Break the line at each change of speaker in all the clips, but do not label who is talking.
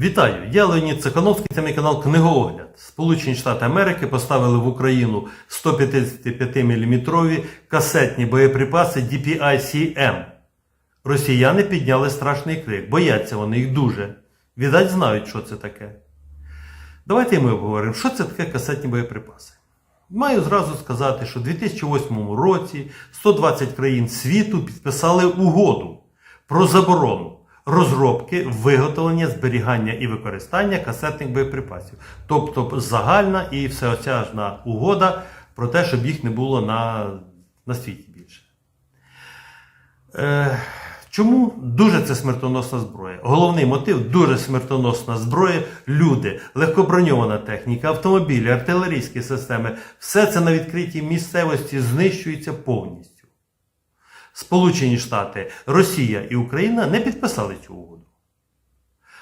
Вітаю! Я Леонід Цехановський, це мій канал Книгоогляд. Сполучені Штати Америки поставили в Україну 155-мм касетні боєприпаси DPICM. Росіяни підняли страшний крик, бояться вони їх дуже. Відать, знають, що це таке. Давайте ми обговоримо, що це таке касетні боєприпаси. Маю зразу сказати, що у 2008 році 120 країн світу підписали угоду про заборону розробки, виготовлення, зберігання і використання касетних боєприпасів. Тобто загальна і всеосяжна угода про те, щоб їх не було на, на світі більше. Е, чому дуже це смертоносна зброя? Головний мотив дуже смертоносна зброя. Люди, легкоброньована техніка, автомобілі, артилерійські системи все це на відкритій місцевості знищується повністю. Сполучені Штати, Росія і Україна не підписали цю угоду.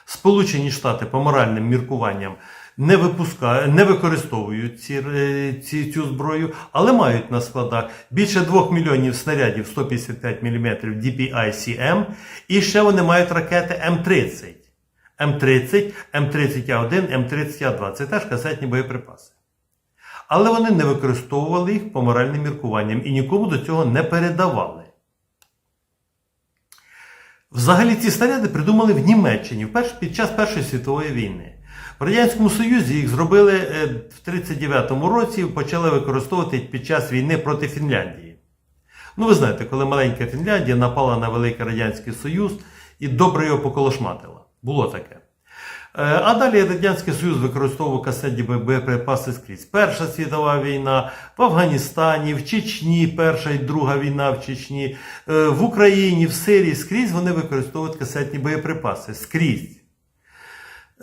Сполучені Штати по моральним міркуванням не, випускають, не використовують ці, е, ці, цю зброю, але мають на складах більше 2 мільйонів снарядів 155 мм DPICM, і ще вони мають ракети М-30. М-30, М-30А1, М-30А2. Це теж касетні боєприпаси. Але вони не використовували їх по моральним міркуванням і нікому до цього не передавали. Взагалі ці снаряди придумали в Німеччині під час Першої світової війни. В Радянському Союзі їх зробили в в 1939 році і почали використовувати під час війни проти Фінляндії. Ну, ви знаєте, коли маленька Фінляндія напала на Великий Радянський Союз і добре його поколошматила. Було таке. Е, А далі Радянський Союз використовував касетні боєприпаси скрізь. Перша світова війна в Афганістані, в Чечні, Перша і Друга війна в Чечні, е, в Україні, в Сирії скрізь вони використовують касетні боєприпаси. Скрізь.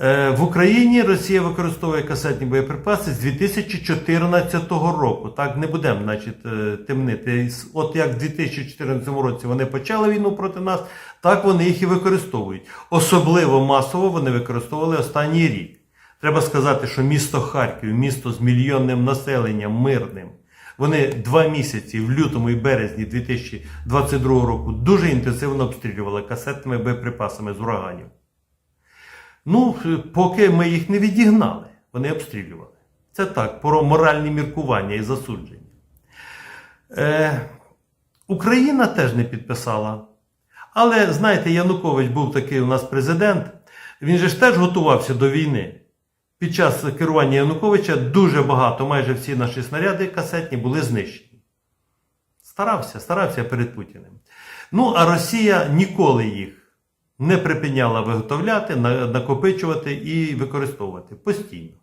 Е, В Україні Росія використовує касетні боєприпаси з 2014 року. Так не будемо значить, е, темнити. От як в 2014 році вони почали війну проти нас, так вони їх і використовують. Особливо масово вони використовували останній рік. Треба сказати, що місто Харків, місто з мільйонним населенням, мирним. Вони два місяці в лютому і березні 2022 року дуже інтенсивно обстрілювали касетними боєприпасами з ураганів. Ну, поки ми їх не відігнали, вони обстрілювали. Це так, про моральні міркування і засудження. Е, Україна теж не підписала. Але знаєте, Янукович був такий у нас президент. Він же ж теж готувався до війни. Під час керування Януковича дуже багато, майже всі наші снаряди касетні були знищені. Старався, старався перед Путіним. Ну, а Росія ніколи їх не припиняла виготовляти, накопичувати і використовувати постійно.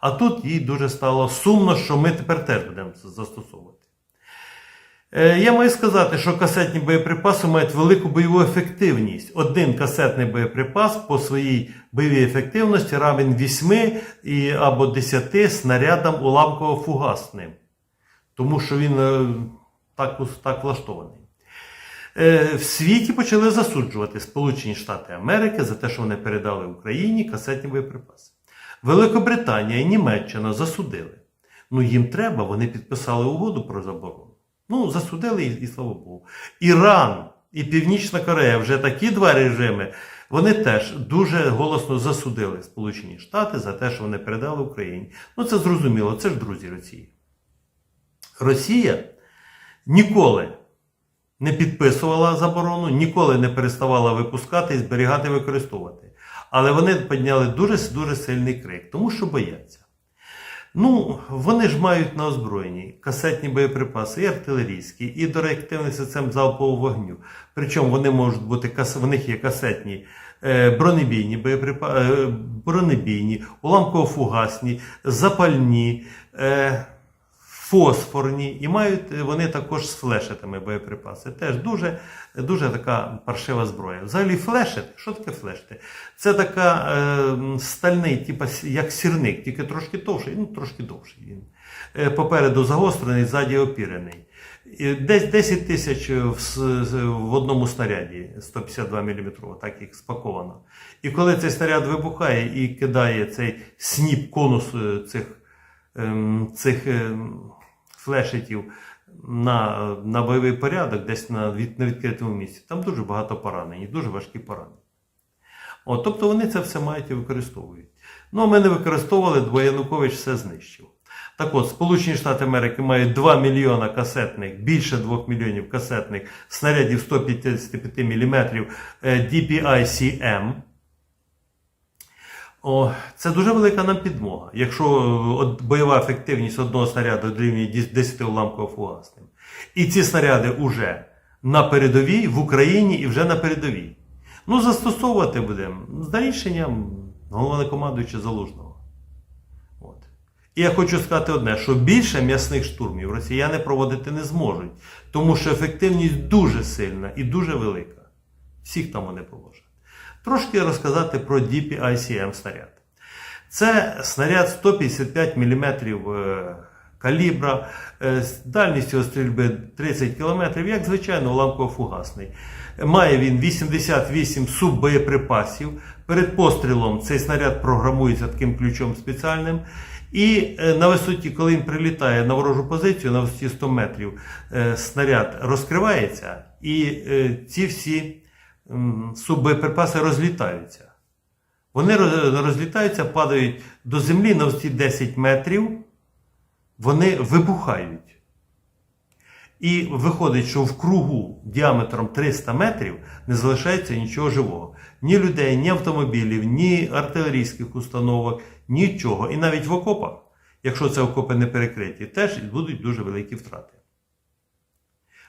А тут їй дуже стало сумно, що ми тепер теж будемо це застосовувати. Е, Я маю сказати, що касетні боєприпаси мають велику бойову ефективність. Один касетний боєприпас по своїй бойовій ефективності равен 8 і, або 10 снарядам уламково-фугасним. Тому що він е, так, так влаштований. Е, В світі почали засуджувати Сполучені Штати Америки за те, що вони передали Україні касетні боєприпаси. Великобританія і Німеччина засудили. Ну їм треба, вони підписали угоду про заборону. Ну, засудили і, і слава Богу. Іран і Північна Корея вже такі два режими. Вони теж дуже голосно засудили Сполучені Штати за те, що вони передали Україні. Ну це зрозуміло, це ж друзі Росії. Росія ніколи не підписувала заборону, ніколи не переставала випускати, зберігати, використовувати. Але вони підняли дуже дуже сильний крик, тому що бояться. Ну, вони ж мають на озброєнні касетні боєприпаси, і артилерійські, і до реактивних систем залпового вогню. Причому вони можуть бути в них є касетні е, бронебійні боєприпаси, е, бронебійні, уламково-фугасні, запальні. Фосфорні і мають е, вони також з флешетами боєприпаси. Теж дуже, дуже така паршива зброя. Взагалі, флешет, що таке флешети? Це така е, стальний, типу, як сірник, тільки трошки товший, ну трошки довший він. Е, попереду загострений, ззаді опірений. Десь 10 тисяч в, одному снаряді 152 мм, так їх спаковано. І коли цей снаряд вибухає і кидає цей сніп, конус е, цих цих ем, флешетів на, на бойовий порядок, десь на, від, на відкритому місці, там дуже багато поранень, і дуже важкі поранення. От, тобто вони це все мають і використовують. Ну, а ми не використовували, бо Янукович все знищив. Так от, Сполучені Штати Америки мають 2 мільйона касетних, більше 2 мільйонів касетних снарядів 155 мм DPICM. О, це дуже велика нам підмога. Якщо е, от бойова ефективність одного снаряду дорівнює 10 уламково фугасним. І ці снаряди вже на передовій в Україні і вже на передовій. Ну, застосовувати будемо за рішенням головнокомандуюча Залужного. От. І я хочу сказати одне, що більше м'ясних штурмів росіяни проводити не зможуть, тому що ефективність дуже сильна і дуже велика. Всіх там вони положать. Трошки розказати про DPICM снаряд. Це снаряд 155 мм е, калібра, е, з дальністю стрільби 30 км, як звичайно уламково-фугасний. Має він 88 суббоєприпасів. Перед пострілом цей снаряд програмується таким ключом спеціальним. І е, на висоті, коли він прилітає на ворожу позицію, на висоті 100 метрів, снаряд розкривається, і ці всі суббоєприпаси розлітаються. Вони розлітаються, падають до землі на висоті 10 метрів, вони вибухають. І виходить, що в кругу діаметром 300 метрів не залишається нічого живого. Ні людей, ні автомобілів, ні артилерійських установок, нічого. І навіть в окопах, якщо це окопи не перекриті, теж будуть дуже великі втрати.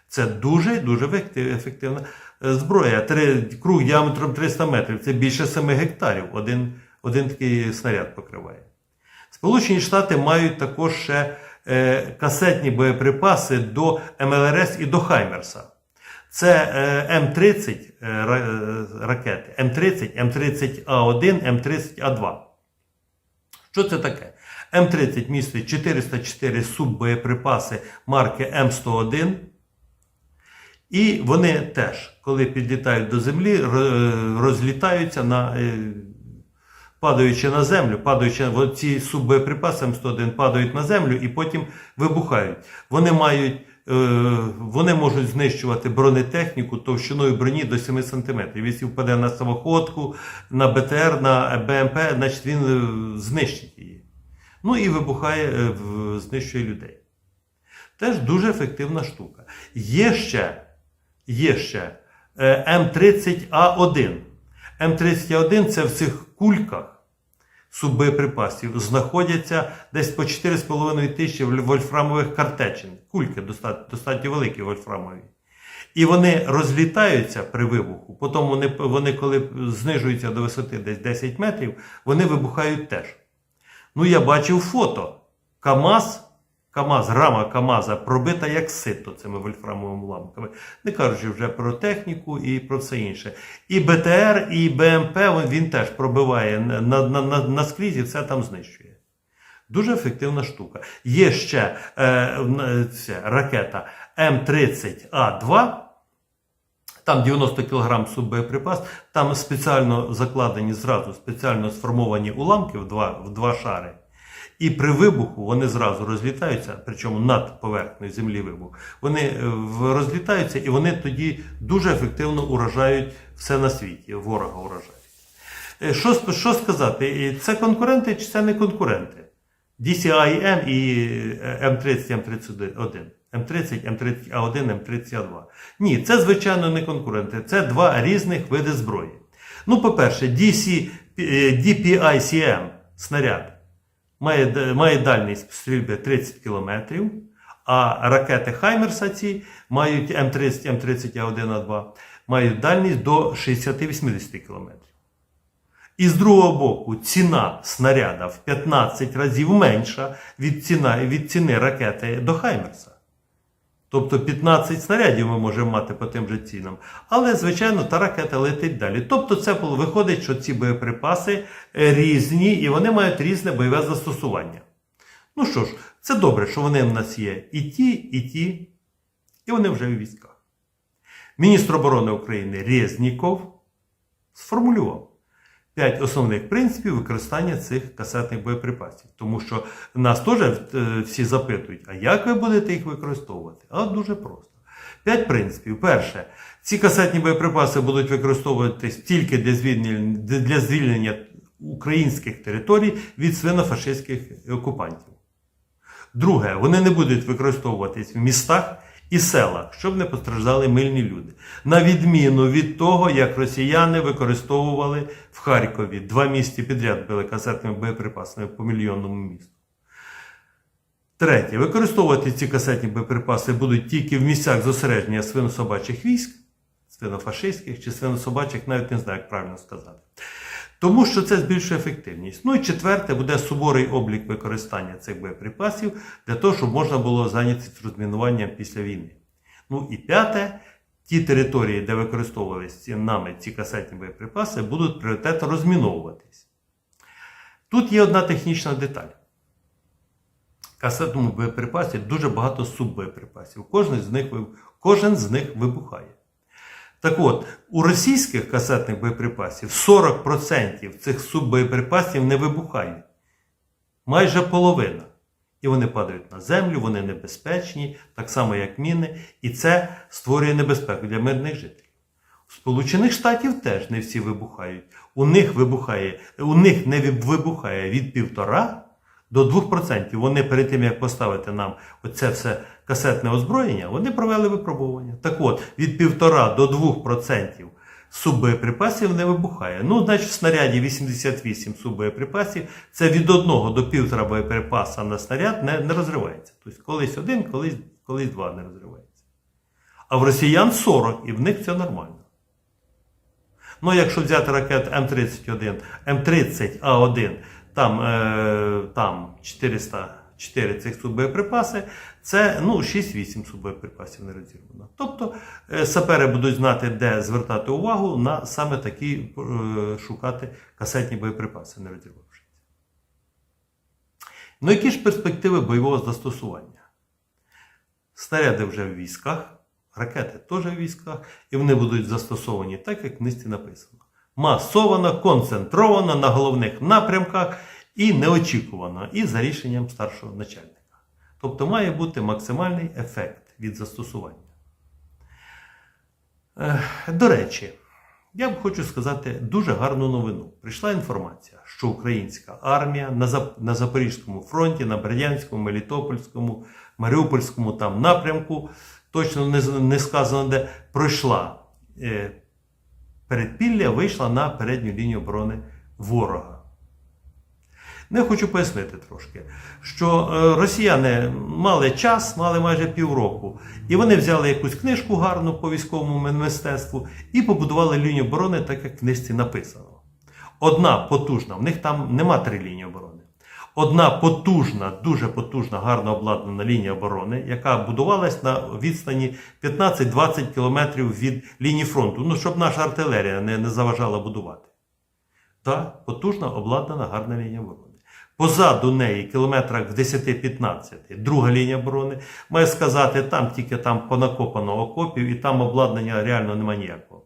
Це дуже дуже ефекти- ефективна е, зброя. Три, круг діаметром 300 метрів це більше 7 гектарів. Один, один такий снаряд покриває. Сполучені Штати мають також ще е, касетні боєприпаси до МЛРС і до Хаймерса. Це е, М30 е, е, ракети, М30, М30А1, М30А2. Що це таке? М30 містить 404 суббоєприпаси марки М101. І вони теж, коли підлітають до землі, розлітаються на. е, Падаючи на землю, падаючи ці суббоєприпаси М101 падають на землю і потім вибухають. Вони мають, е, вони можуть знищувати бронетехніку товщиною броні до 7 см. Якщо впаде на самоходку, на БТР, на БМП, значить він е, знищить її. Ну і вибухає, е, знищує людей. Теж дуже ефективна штука. Є ще, є ще е, М30А1. М30А1 це в цих кульках суббоєприпасів знаходяться десь по 4,5 тисячі вольфрамових картечин. Кульки достатньо, достатньо великі вольфрамові. І вони розлітаються при вибуху. Потім вони, вони, коли знижуються до висоти десь 10 метрів, вони вибухають теж. Ну, я бачив фото. КАМАЗ, КАМАЗ, рама КАМАЗа пробита як сито цими вольфрамовими уламками. Не кажучи вже про техніку і про все інше. І БТР, і БМП він, теж пробиває на, на, на, наскрізь і все там знищує. Дуже ефективна штука. Є ще е, ця ракета М30А2. Там 90 кг суббоєприпас, там спеціально закладені зразу спеціально сформовані уламки в два, в два шари. І при вибуху вони зразу розлітаються, причому над поверхнею землі вибух. Вони е, розлітаються і вони тоді дуже ефективно уражають все на світі, ворога уражають. Е, Що, що сказати? Це конкуренти чи це не конкуренти? DCIM і е, M30, M31. М30, М30А1, М30А2. Ні, це, звичайно, не конкуренти. Це два різних види зброї. Ну, по-перше, е, DPICM снаряд має, має дальність стрільби 30 км, а ракети Хаймерса ці мають М30, М30А1А2 мають дальність до 60-80 км. І з другого боку, ціна снаряда в 15 разів менша від, ціна, від ціни ракети до Хаймерса. Тобто 15 снарядів ми можемо мати по тим же цінам. Але, звичайно, та ракета летить далі. Тобто, це виходить, що ці боєприпаси е, різні і вони мають різне бойове застосування. Ну що ж, це добре, що вони в нас є і ті, і ті, і вони вже в військах. Міністр оборони України Резніков сформулював п'ять основних принципів використання цих касетних боєприпасів. Тому що нас теж е, всі запитують, а як ви будете їх використовувати? А дуже просто. П'ять принципів. Перше, ці касетні боєприпаси будуть використовуватись тільки для звільнення, для звільнення українських територій від свинофашистських окупантів. Друге, вони не будуть використовуватись в містах і селах, щоб не постраждали мильні люди. На відміну від того, як росіяни використовували в Харкові два місті підряд били касетними боєприпасами по мільйонному місту. Третє, використовувати ці касетні боєприпаси будуть тільки в місцях зосередження свинособачих військ, свинофашистських чи свинособачих, навіть не знаю, як правильно сказати. Тому що це збільшує ефективність. Ну і четверте, буде суворий облік використання цих боєприпасів для того, щоб можна було зайнятися розмінуванням після війни. Ну і п'яте, ті території, де використовувалися нами ці касетні боєприпаси, будуть пріоритетно розміновуватись. Тут є одна технічна деталь. Касетному боєприпасі дуже багато суббоєприпасів. Кожен з них, кожен з них вибухає. Так от, у російських касетних боєприпасів 40% цих суббоєприпасів не вибухають. Майже половина. І вони падають на землю, вони небезпечні, так само як міни, і це створює небезпеку для мирних жителів. У Сполучених Штатів теж не всі вибухають. У них вибухає, у них не вибухає від півтора до 2%. Вони перед тим, як поставити нам оце все касетне озброєння, вони провели випробування. Так от, від 1,5 до 2% суббоєприпасів не вибухає. Ну, значить, в снаряді 88 суббоєприпасів, це від 1 до 1,5 боєприпаса на снаряд не, не розривається. Тобто колись один, колись, колись два не розривається. А в росіян 40, і в них це нормально. Ну, якщо взяти ракет М31, М30А1, там, е, там 404 цих суббоєприпаси, це ну, 6-8 суббоєприпасів не розірвано. Тобто е, сапери будуть знати, де звертати увагу на саме такі е, шукати касетні боєприпаси, не розірвавшись. Ну, які ж перспективи бойового застосування? Снаряди вже в військах, ракети теж в військах, і вони будуть застосовані так, як в книжці написано. Масовано, концентровано на головних напрямках і неочікувано, і за рішенням старшого начальника. Тобто має бути максимальний ефект від застосування. До речі, я б хочу сказати дуже гарну новину. Прийшла інформація, що українська армія на, Зап- на Запорізькому фронті, на Бердянському, Мелітопольському, Маріупольському там напрямку, точно не, не сказано, де пройшла е, передпілля, вийшла на передню лінію оборони ворога. Не хочу пояснити трошки, що е, росіяни мали час, мали майже півроку, і вони взяли якусь книжку гарну по військовому мистецтву і побудували лінію оборони, так як в книжці написано. Одна потужна, в них там нема три лінії оборони. Одна потужна, дуже потужна, гарно обладнана лінія оборони, яка будувалась на відстані 15-20 кілометрів від лінії фронту, ну щоб наша артилерія не, не заважала будувати. Та потужна обладнана гарна лінія оборони. Позаду неї, кілометрах в 10-15, друга лінія оборони, має сказати, там тільки там понакопано окопів, і там обладнання реально немає ніякого.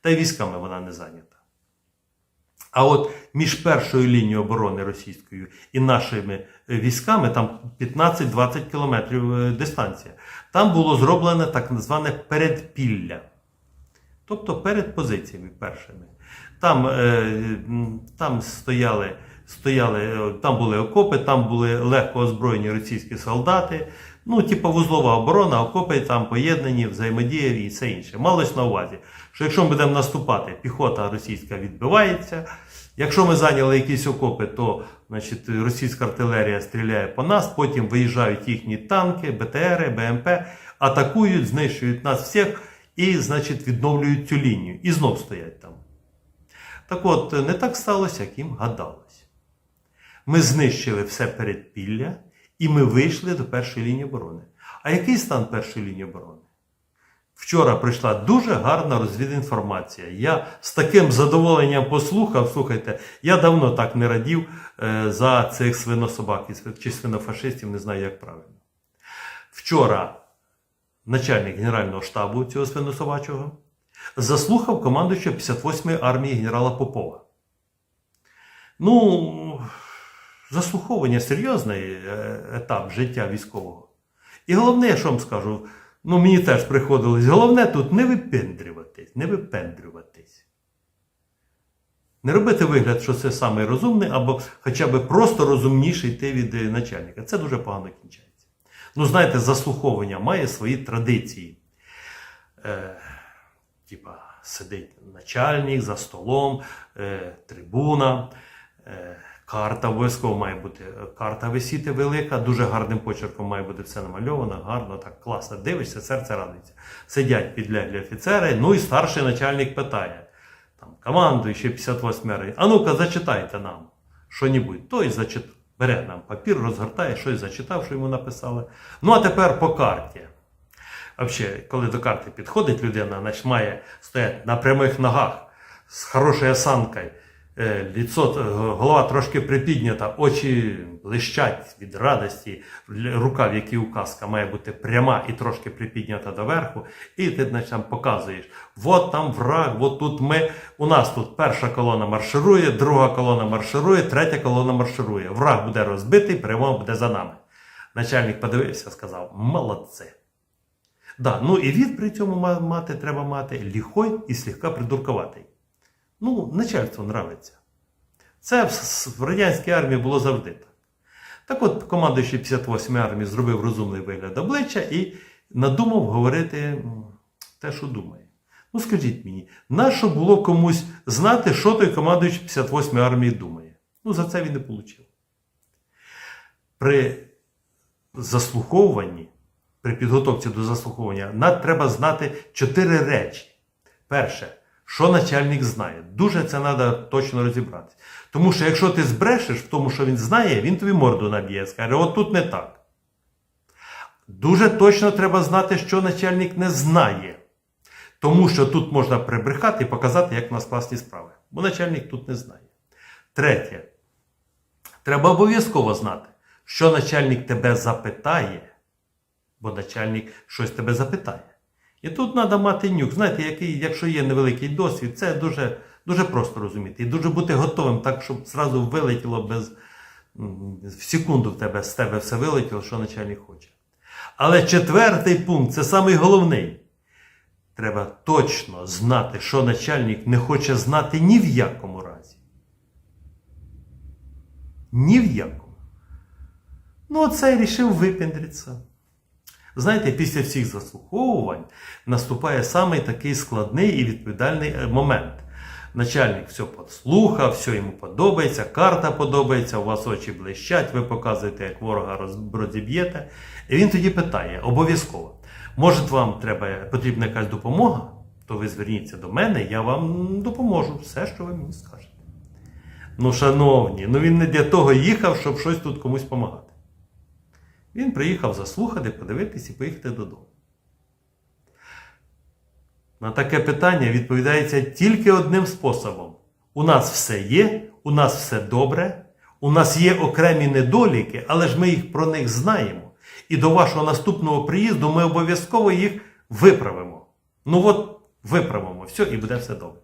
Та й військами вона не зайнята. А от між першою лінією оборони російською і нашими е, військами там 15-20 кілометрів е, дистанція. Там було зроблене так зване передпілля. Тобто перед позиціями першими. Там, е, там стояли, стояли, там були окопи, там були легко озброєні російські солдати. Ну, типу вузлова оборона, окопи там поєднані, взаємодія і все інше. Малось на увазі, що якщо ми будемо наступати, піхота російська відбивається. Якщо ми зайняли якісь окопи, то значить, російська артилерія стріляє по нас, потім виїжджають їхні танки, БТРи, БМП, атакують, знищують нас всіх і, значить, відновлюють цю лінію. І знов стоять там. Так от, не так сталося, як їм гадалось. Ми знищили все передпілля, і ми вийшли до першої лінії оборони. А який стан першої лінії оборони? Вчора прийшла дуже гарна розвідінформація. Я з таким задоволенням послухав. Слухайте, я давно так не радів е, за цих свинособак чи свинофашистів, не знаю, як правильно. Вчора начальник Генерального штабу цього свинособачого заслухав командуючого 58-ї армії генерала Попова. Ну, заслуховування серйозний е, етап життя військового. І головне, я що вам скажу, Ну, мені теж приходилось. Головне тут не випендрюватись, не випендрюватись. Не робити вигляд, що це самий розумний, або хоча б просто розумніший ти від е, начальника. Це дуже погано кінчається. Ну, знаєте, заслуховування має свої традиції. Е, типа, сидить начальник за столом, е, трибуна, е, карта обов'язково має бути. е, Карта висіти велика, дуже гарним почерком має бути все намальовано, гарно, так класно. Дивишся, серце радується. Сидять підлеглі офіцери, ну і старший начальник питає. Там, командуючий 58 рай. А ну-ка, зачитайте нам що-небудь. Той зачит... бере нам папір, розгортає, щось зачитав, що йому написали. Ну а тепер по карті. Взагалі, коли до карти підходить людина, значить має стояти на прямих ногах з хорошою осанкою, ліцо, е, голова трошки припіднята, очі блищать від радості, рука, в якій указка, має бути пряма і трошки припіднята доверху. І ти значить, там показуєш: от там враг, от тут ми. У нас тут перша колона марширує, друга колона марширує, третя колона марширує. Враг буде розбитий, прямо буде за нами. Начальник подивився, сказав: молодці. Да, ну і від при цьому мати треба мати ліхой і слегка придуркуватий. Ну, начальство нравиться. Це в, радянській армії було завжди так. Так от, командуючий 58-ї армії зробив розумний вигляд обличчя і надумав говорити те, що думає. Ну скажіть мені, нащо було комусь знати, що той командуючий 58-ї армії думає? Ну, за це він не отримав. При заслуховуванні, при підготовці до заслуховування, нам треба знати чотири речі. Перше, що начальник знає. Дуже це треба точно розібратися. Тому що якщо ти збрешеш в тому, що він знає, він тобі морду наб'є, скаже, от тут не так. Дуже точно треба знати, що начальник не знає. Тому що тут можна прибрехати і показати, як у нас класні справи. Бо начальник тут не знає. Третє. Треба обов'язково знати, що начальник тебе запитає, бо начальник щось тебе запитає. І тут треба мати нюк. Знаєте, який, якщо є невеликий досвід, це дуже, дуже просто розуміти. І дуже бути готовим так, щоб зразу вилетіло без в секунду в тебе з тебе все вилетіло, що начальник хоче. Але четвертий пункт це самий головний. Треба точно знати, що начальник не хоче знати ні в якому разі. Ні в якому. Ну, оце і рішив випендритися. Знаєте, після всіх заслуховувань наступає самий такий складний і відповідальний е, момент. Начальник все послухав, все йому подобається, карта подобається, у вас очі блищать, ви показуєте, як ворога роз- розіб'єте. І він тоді питає, обов'язково, може вам треба, потрібна якась допомога, то ви зверніться до мене, я вам допоможу, все, що ви мені скажете. Ну, шановні, ну він не для того їхав, щоб щось тут комусь допомагати. Він приїхав заслухати, подивитись і поїхати додому. На таке питання відповідається тільки одним способом: у нас все є, у нас все добре, у нас є окремі недоліки, але ж ми їх про них знаємо. І до вашого наступного приїзду ми обов'язково їх виправимо. Ну от виправимо, все, і буде все добре.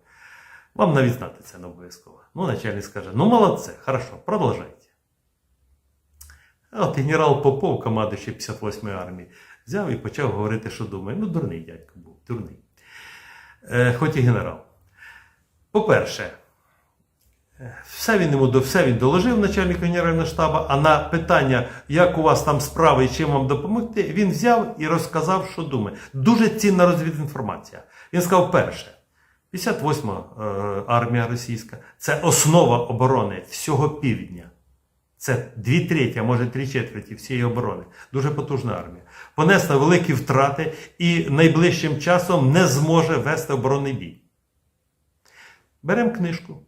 Вам навіть знати це не обов'язково. Ну, начальник скаже: ну молодце, хорошо, продовжайте. От генерал Попов, командуючий 58-ї армії, взяв і почав говорити, що думає. Ну, дурний дядько був, дурний. Е, хоч і генерал. По-перше, е, все він йому все він доложив начальнику Генерального штабу, а на питання, як у вас там справи і чим вам допомогти, він взяв і розказав, що думає. Дуже цінна розвідінформація. Він сказав, перше, 58-ма е, армія російська це основа оборони всього півдня. Це дві треті, а може три четверті всієї оборони. Дуже потужна армія. Понесла великі втрати і найближчим часом не зможе вести оборонний бій. Беремо книжку.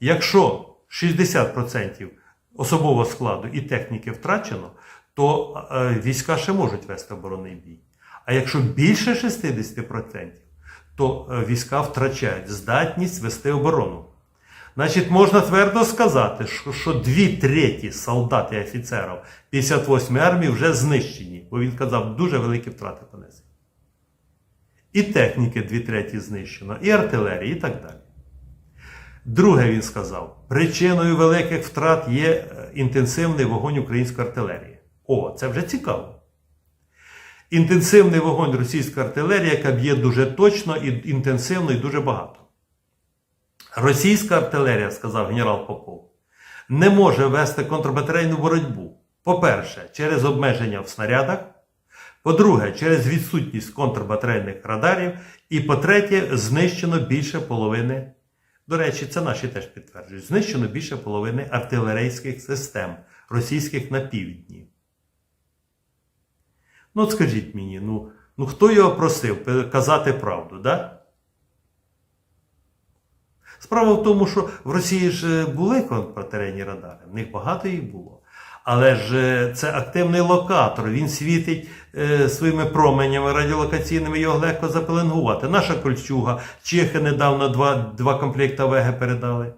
Якщо 60% особового складу і техніки втрачено, то е, війська ще можуть вести оборонний бій. А якщо більше 60%, то е, війська втрачають здатність вести оборону. Значить, можна твердо сказати, що, що дві треті солдат і офіцерів 58-ї армії вже знищені, бо він казав, дуже великі втрати понесли. І техніки дві треті знищено, і артилерії, і так далі. Друге, він сказав, причиною великих втрат є е, інтенсивний вогонь української артилерії. О, це вже цікаво. Інтенсивний вогонь російської артилерії, яка б'є дуже точно і інтенсивно і дуже багато. Російська артилерія, сказав генерал Попов, не може вести контрбатарейну боротьбу. По-перше, через обмеження в снарядах. По-друге, через відсутність контрбатарейних радарів. І по-третє, знищено більше половини. До речі, це наші теж підтверджують. Знищено більше половини артилерійських систем російських на півдні. Ну, от скажіть мені, ну, ну хто його просив казати правду, да? Справа в тому, що в Росії ж е, були контрбатарейні радари, в них багато їх було. Але ж е, це активний локатор, він світить е, своїми променями радіолокаційними, його легко запеленгувати. Наша кольчуга, чехи недавно два, два комплекта Веги передали.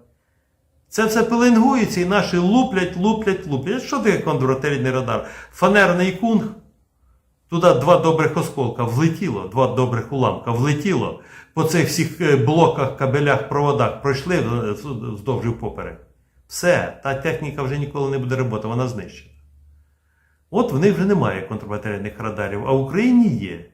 Це все пеленгується і наші луплять, луплять, луплять. Що таке контрбатарейний радар? Фанерний кунг. Туди два добрих осколка влетіло, два добрих уламка влетіло. По цих всіх е, блоках, кабелях, проводах пройшли е, вздовж і поперек. Все, та техніка вже ніколи не буде роботи, вона знищена. От в них вже немає контрбатарейних радарів, а в Україні є.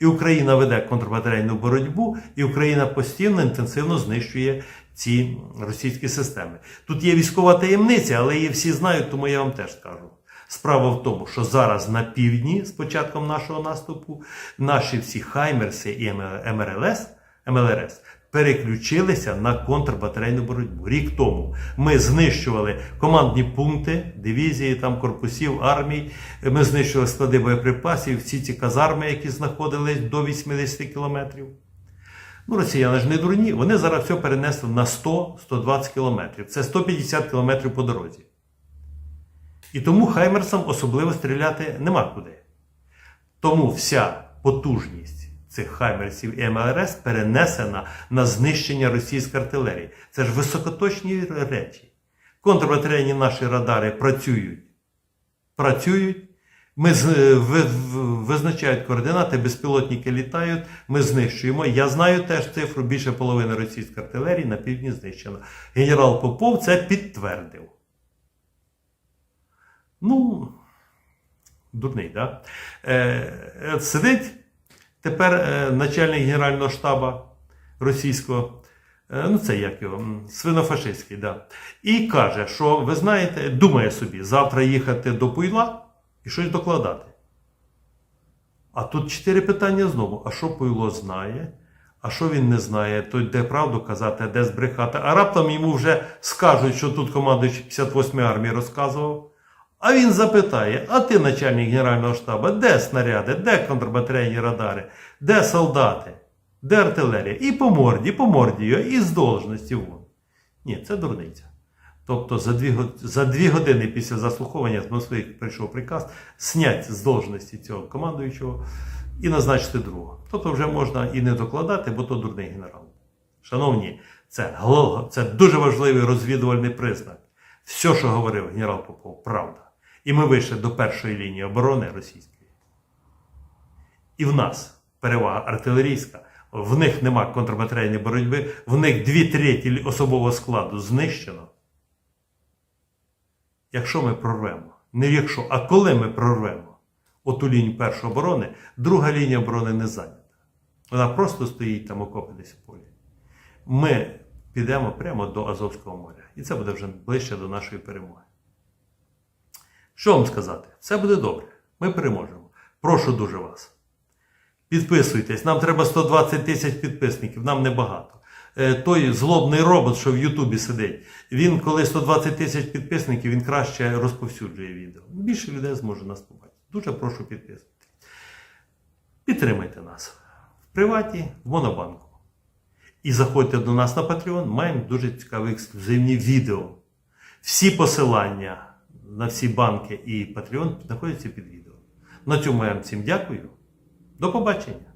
І Україна веде контрбатарейну боротьбу, і Україна постійно інтенсивно знищує ці російські системи. Тут є військова таємниця, але її всі знають, тому я вам теж скажу. Справа в тому, що зараз на півдні, з початком нашого наступу, наші всі Хаймерси і МРЛС, МЛРС переключилися на контрбатарейну боротьбу. Рік тому ми знищували командні пункти дивізії, там корпусів армій. Ми знищували склади боєприпасів, всі ці казарми, які знаходились до 80 кілометрів. Ну, росіяни ж не дурні, вони зараз все перенесли на 100-120 кілометрів. Це 150 кілометрів по дорозі. І тому Хаймерсам особливо стріляти нема куди. Тому вся потужність цих Хаймерсів і МЛРС перенесена на знищення російської артилерії. Це ж високоточні речі. Контрбатарейні наші радари працюють. Працюють. Ми ви- визначають координати, безпілотники літають, ми знищуємо. Я знаю теж цифру, більше половини російської артилерії на півдні знищено. Генерал Попов це підтвердив. Ну, дурний, да? Е, сидить тепер е, начальник Генерального штабу російського, е, ну це як його, свинофашистський, да. і каже, що ви знаєте, думає собі, завтра їхати до Пуйла і щось докладати. А тут чотири питання знову: а що Пуйло знає? А що він не знає, то де правду казати, де збрехати. А раптом йому вже скажуть, що тут командуючий 58-ї армії розказував. А він запитає: а ти, начальник Генерального штабу, де снаряди, де контрбатарейні радари, де солдати, де артилерія? І по морді, по морді його, і з должності вон. Ні, це дурниця. Тобто за дві, за дві години після заслуховування з Москви прийшов приказ зняти з должності цього командуючого і назначити другого. Тобто вже можна і не докладати, бо то дурний генерал. Шановні, це, це дуже важливий розвідувальний признак. Все, що говорив генерал Попов, правда. І ми вийшли до першої лінії оборони російської. І в нас перевага артилерійська. В них нема контрбатарейної боротьби, в них дві треті особового складу знищено. Якщо ми прорвемо, не якщо, а коли ми прорвемо оту лінію першої оборони, друга лінія оборони не зайнята. Вона просто стоїть там окопи десь в полі. Ми підемо прямо до Азовського моря. І це буде вже ближче до нашої перемоги. Що вам сказати? Все буде добре. Ми переможемо. Прошу дуже вас. Підписуйтесь, нам треба 120 тисяч підписників, нам небагато. Е, Той злобний робот, що в Ютубі сидить, він, коли 120 тисяч підписників, він краще розповсюджує відео. Більше людей зможе нас побачити. Дуже прошу підписуйтесь. Підтримайте нас в приваті, в Монобанку. І заходьте до нас на Patreon, маємо дуже цікаві ексклюзивні відео. Всі посилання на всі банки і Patreon знаходяться під відео. На цьому я вам всім дякую. До побачення!